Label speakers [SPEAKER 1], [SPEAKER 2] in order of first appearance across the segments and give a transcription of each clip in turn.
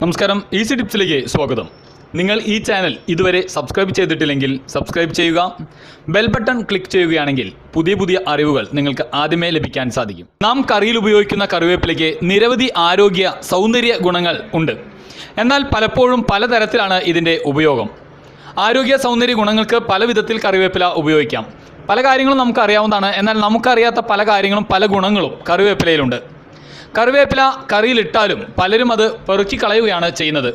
[SPEAKER 1] നമസ്കാരം ഈസി ടിപ്സിലേക്ക് സ്വാഗതം. നിങ്ങൾ ഈ ചാനൽ ഇതുവരെ സബ്സ്ക്രൈബ് ചെയ്തിട്ടില്ലെങ്കിൽ സബ്സ്ക്രൈബ് ചെയ്യുക ബെൽ ബട്ടൺ ക്ലിക്ക് ചെയ്യുകയാണെങ്കിൽ പുതിയ പുതിയ അറിവുകൾ നിങ്ങൾക്ക് ആദ്യമേ ലഭിക്കാൻ സാധിക്കും. നാം കറിയിൽ ഉപയോഗിക്കുന്ന കറിവേപ്പിലയ്ക്ക് നിരവധി ആരോഗ്യ സൗന്ദര്യ ഗുണങ്ങൾ ഉണ്ട്. എന്നാൽ പലപ്പോഴും പലതരത്തിലാണ് ഇതിന്റെ ഉപയോഗം. ആരോഗ്യ സൗന്ദര്യ ഗുണങ്ങൾക്ക് പല വിധത്തിൽ കറിവേപ്പില ഉപയോഗിക്കാം. പല കാര്യങ്ങളും നമുക്കറിയാവുന്നതാണ്. എന്നാൽ നമുക്കറിയാത്ത പല കാര്യങ്ങളും പല ഗുണങ്ങളും കറിവേപ്പിലയിലുണ്ട്. കറിവേപ്പില കറിയിലിട്ടാലും പലരും അത് പെറുക്കി കളയുകയാണ് ചെയ്യുന്നത്.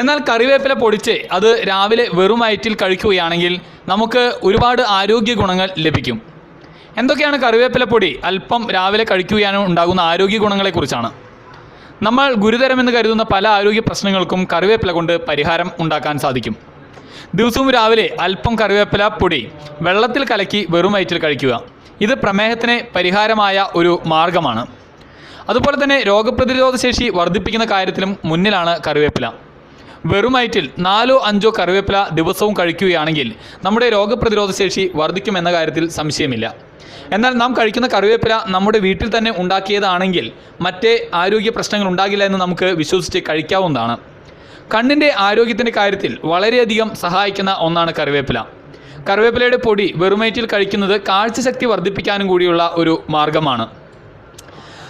[SPEAKER 1] എന്നാൽ കറിവേപ്പില പൊടിച്ച് അത് രാവിലെ വെറും വയറ്റിൽ കഴിക്കുകയാണെങ്കിൽ നമുക്ക് ഒരുപാട് ആരോഗ്യ ഗുണങ്ങൾ ലഭിക്കും. എന്തൊക്കെയാണ് കറിവേപ്പില പൊടി അല്പം രാവിലെ കഴിക്കുകയാനും ഉണ്ടാകുന്ന ആരോഗ്യ ഗുണങ്ങളെക്കുറിച്ചാണ് നമ്മൾ ഗുരുതരമെന്ന് കരുതുന്ന പല ആരോഗ്യ പ്രശ്നങ്ങൾക്കും കറിവേപ്പില കൊണ്ട് പരിഹാരം ഉണ്ടാക്കാൻ സാധിക്കും. ദിവസവും രാവിലെ അല്പം കറിവേപ്പില പൊടി വെള്ളത്തിൽ കലക്കി വെറും വയറ്റിൽ കഴിക്കുക. ഇത് പ്രമേഹത്തിന് പരിഹാരമായ ഒരു മാർഗമാണ്. അതുപോലെ തന്നെ രോഗപ്രതിരോധ ശേഷി വർദ്ധിപ്പിക്കുന്ന കാര്യത്തിലും മുന്നിലാണ് കറിവേപ്പില. വെറും വയറ്റിൽ നാലോ അഞ്ചോ കറിവേപ്പില ദിവസവും കഴിക്കുകയാണെങ്കിൽ നമ്മുടെ രോഗപ്രതിരോധ ശേഷി വർദ്ധിക്കുമെന്ന കാര്യത്തിൽ സംശയമില്ല. എന്നാൽ നാം കഴിക്കുന്ന കറിവേപ്പില നമ്മുടെ വീട്ടിൽ തന്നെ ഉണ്ടാക്കിയതാണെങ്കിൽ മറ്റേ ആരോഗ്യ പ്രശ്നങ്ങൾ ഉണ്ടാകില്ല എന്ന് നമുക്ക് വിശ്വസിച്ച് കഴിക്കാവുന്നതാണ്. കണ്ണിന്റെ ആരോഗ്യത്തിന്റെ കാര്യത്തിൽ വളരെയധികം സഹായിക്കുന്ന ഒന്നാണ് കറിവേപ്പില. കറിവേപ്പിലയുടെ പൊടി വെറുമേറ്റിൽ കഴിക്കുന്നത് കാഴ്ചശക്തി വർദ്ധിപ്പിക്കാനും കൂടിയുള്ള ഒരു മാർഗമാണ്.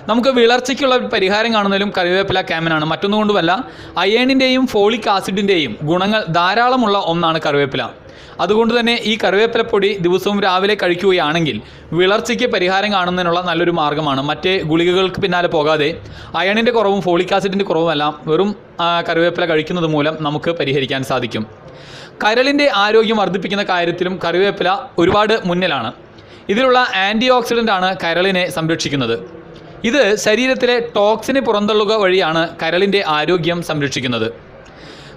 [SPEAKER 1] നമുക്ക് വിളർച്ചയ്ക്കുള്ള പരിഹാരം കാണുന്നതിലും കറിവേപ്പില ക്യാമനാണ്. മറ്റൊന്നുകൊണ്ടുമല്ല അയേണിന്റെയും ഫോളിക് ആസിഡിന്റെയും ഗുണങ്ങൾ ധാരാളമുള്ള ഒന്നാണ് കറിവേപ്പില. അതുകൊണ്ട് തന്നെ ഈ കറിവേപ്പില പൊടി ദിവസവും രാവിലെ കഴിക്കുകയാണെങ്കിൽ വിളർച്ചയ്ക്ക് പരിഹാരം കാണുന്നതിനുള്ള നല്ലൊരു മാർഗമാണ് മറ്റേ ഗുളികകൾക്ക് പിന്നാലെ പോകാതെ അയണിന്റെ കുറവും ഫോളിക് ആസിഡിന്റെ കുറവുമെല്ലാം വെറും കറിവേപ്പില കഴിക്കുന്നത് മൂലം നമുക്ക് പരിഹരിക്കാൻ സാധിക്കും. കരളിന്റെ ആരോഗ്യം വർദ്ധിപ്പിക്കുന്ന കാര്യത്തിലും കറിവേപ്പില ഒരുപാട് മുന്നിലാണ്. ഇതിലുള്ള ആന്റി ഓക്സിഡന്റ് ആണ് കരളിനെ സംരക്ഷിക്കുന്നത്. ഇത് ശരീരത്തിലെ ടോക്സിന് പുറന്തള്ളുക വഴിയാണ് കരളിന്റെ ആരോഗ്യം സംരക്ഷിക്കുന്നത്.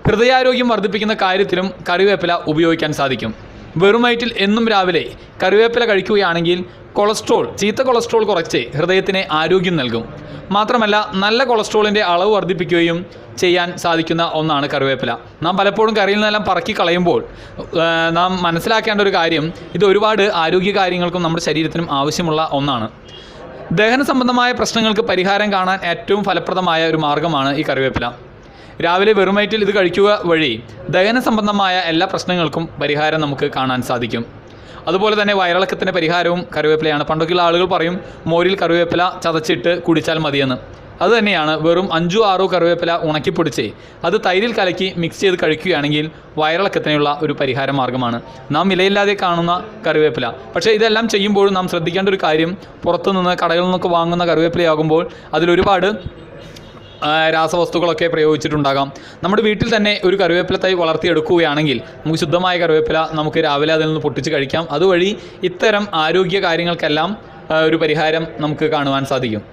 [SPEAKER 1] ഹൃദയാരോഗ്യം വർദ്ധിപ്പിക്കുന്ന കാര്യത്തിലും കറിവേപ്പില ഉപയോഗിക്കാൻ സാധിക്കും. വെറും വയറ്റിൽ എന്നും രാവിലെ കറിവേപ്പില കഴിക്കുകയാണെങ്കിൽ കൊളസ്ട്രോൾ ചീത്ത കൊളസ്ട്രോൾ കുറച്ച് ഹൃദയത്തിന് ആരോഗ്യം നൽകും. മാത്രമല്ല നല്ല കൊളസ്ട്രോളിന്റെ അളവ് വർദ്ധിപ്പിക്കുകയും ചെയ്യാൻ സാധിക്കുന്ന ഒന്നാണ് കറിവേപ്പില. നാം പലപ്പോഴും കറിയിൽ നിന്നെല്ലാം പറക്കി കളയുമ്പോൾ നാം മനസ്സിലാക്കേണ്ട ഒരു കാര്യം ഇത് ഒരുപാട് ആരോഗ്യ കാര്യങ്ങൾക്കും നമ്മുടെ ശരീരത്തിനും ആവശ്യമുള്ള ഒന്നാണ്. ദഹന സംബന്ധമായ പ്രശ്നങ്ങൾക്ക് പരിഹാരം കാണാൻ ഏറ്റവും ഫലപ്രദമായ ഒരു മാർഗമാണ് ഈ കറിവേപ്പില. രാവിലെ വെറുമയറ്റിൽ ഇത് കഴിക്കുക വഴി ദഹന സംബന്ധമായ എല്ലാ പ്രശ്നങ്ങൾക്കും പരിഹാരം നമുക്ക് കാണാൻ സാധിക്കും. അതുപോലെ തന്നെ വയറിളക്കത്തിന്റെ പരിഹാരവും കറിവേപ്പിലയാണ്. പണ്ടൊക്കെയുള്ള ആളുകൾ പറയും മോരിൽ കറിവേപ്പില ചതച്ചിട്ട് കുടിച്ചാൽ മതിയെന്ന്. അതുതന്നെയാണ് വെറും അഞ്ചോ ആറോ കറിവേപ്പില ഉണക്കിപ്പൊടിച്ച് അത് തൈരിൽ കലക്കി മിക്സ് ചെയ്ത് കഴിക്കുകയാണെങ്കിൽ വയറിളക്കത്തിനുള്ള ഒരു പരിഹാര മാർഗമാണ് നാം വിലയില്ലാതെ കാണുന്ന കറിവേപ്പില. പക്ഷേ ഇതെല്ലാം ചെയ്യുമ്പോഴും നാം ശ്രദ്ധിക്കേണ്ട ഒരു കാര്യം പുറത്തുനിന്ന് കടകളിൽ നിന്നൊക്കെ വാങ്ങുന്ന കറിവേപ്പിലയാകുമ്പോൾ അതിലൊരുപാട് രാസവസ്തുക്കളൊക്കെ പ്രയോഗിച്ചിട്ടുണ്ടാകാം. നമ്മുടെ വീട്ടിൽ തന്നെ ഒരു കറിവേപ്പില തൈ വളർത്തിയെടുക്കുകയാണെങ്കിൽ നമുക്ക് ശുദ്ധമായ കറിവേപ്പില നമുക്ക് രാവിലെ അതിൽ നിന്ന് പൊട്ടിച്ച് കഴിക്കാം. അതുവഴി ഇത്തരം ആരോഗ്യ കാര്യങ്ങൾക്കെല്ലാം ഒരു പരിഹാരം നമുക്ക് കാണുവാൻ സാധിക്കും.